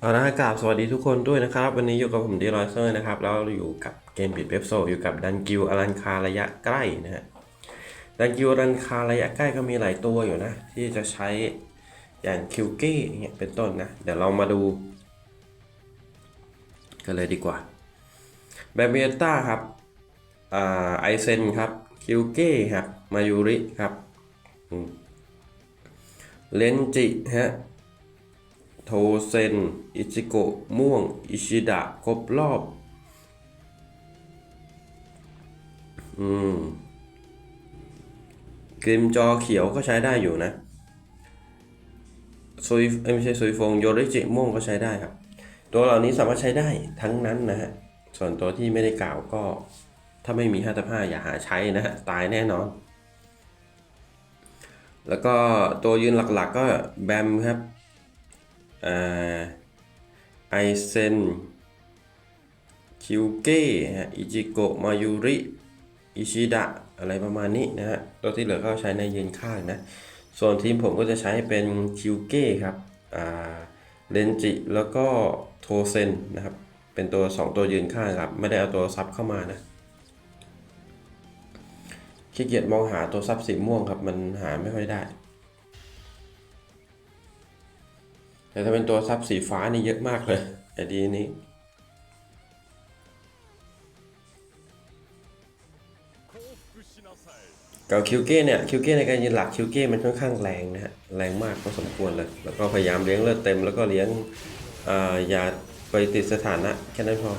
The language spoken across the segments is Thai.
เอาละกราบสวัสดีทุกคนด้วยนะครับ วันนี้อยู่กับผมดีรอยเซอร์นะครับ แล้วเราอยู่กับเกมปิดเว็บโซอยู่กับดันกิวอลันคาระยะใกล้นะฮะดันกิวอลันคาระยะใกล้ก็มีหลายตัวอยู่นะ ที่จะใช้อย่างคิวเก้เนี่ยเป็นต้นนะ เดี๋ยวเรามาดูกันเลยดีกว่าแบบเมต้าครับอ่าไอเซนครับคิวเก้ครับมายูริครับเลนจิฮะ โทเซน อิจิโกะ ม่วง อิชิดะ ครบรอบ อืมกริมจอเขียวก็ใช้ได้อยู่นะซุยเอ้ยไม่ใช่ซุยฟง โยริจิ ม่วงก็ใช้ได้ครับ ตัวเหล่านี้สามารถใช้ได้ทั้งนั้นนะฮะ ส่วนตัวที่ไม่ได้กล่าวก็ ถ้าไม่มี5 5อย่าหาใช้นะฮะ ตายแน่นอน แล้วก็ตัวยืนหลักๆก็แบมครับ ไอเซนคิวเก้อิจิโกะมายุริอิชิดะอะไรประมาณนี้นะฮะตัวที่เหลือก็ใช้ในยืนข้างนะ ส่วนทีมผมก็จะใช้เป็นคิวเก้ครับเลนจิแล้วก็โทเซนนะครับ เป็นตัว 2 ตัวยืนข้างครับ ไม่ได้เอาตัวซับเข้ามานะขี้เกียจมองหาตัวซับสีม่วงครับ มันหาไม่ค่อยได้ แต่ถ้าเป็นตัวซับสีฟ้านี่เยอะมากเลยไอดีนี้ กับคิวเก้เนี่ยคิวเก้ในการยืนหลักคิวเก้มันค่อนข้างแรงนะฮะแรงมากพอสมควรเลย แล้วก็พยายามเลี้ยงเลือดเต็มแล้วก็เลี้ยงอาอย่าไปติดสถานะแค่นั้นพอ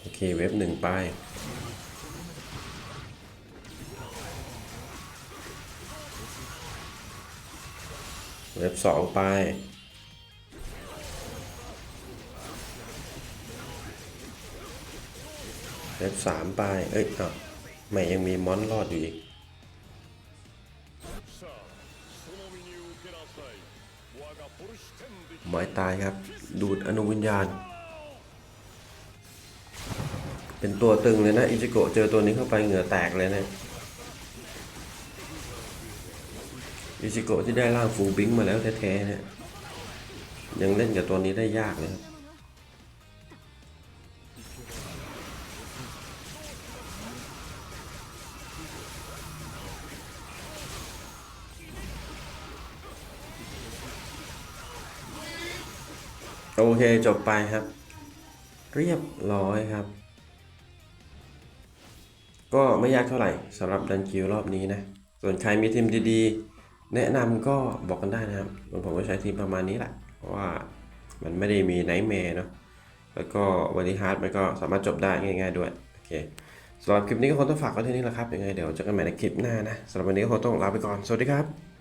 โอเคเว็บหนึ่งไป เว็บสองไป เว็บสามไป เอ้ยอ้าวไม่ยังมีมอนรอดอยู่อีก หมายตายครับ ดูดอนุวิญญาณ เป็นตัวตึงเลยนะ อิจิโกะเจอตัวนี้เข้าไปเหงื่อแตกเลยนะ อิจิโกะที่ได้ร่างฟูบิงมาแล้วแท้ๆเนี่ยยังเล่นกับตัวนี้ได้ยากเลยครับโอเค จบไปครับ เรียบร้อยครับ ก็ไม่ยากเท่าไหร่สำหรับดันคิวรอบนี้นะ ส่วนใครมีทีมดีๆ แนะนำก็บอกกันได้นะครับผมก็ใช้ทีมประมาณนี้แหละ เพราะว่ามันไม่ได้มีไนท์แมร์เนาะแล้วก็วันนี้ฮาร์ดมันก็สามารถจบได้ง่าย ๆด้วยโอเคสำหรับคลิปนี้ก็คงต้องฝากไว้เท่านี้แหละครับยังไงเดี๋ยวเจอกันใหม่ในคลิปหน้านะสำหรับวันนี้ก็คงต้องลาไปก่อนสวัสดีครับ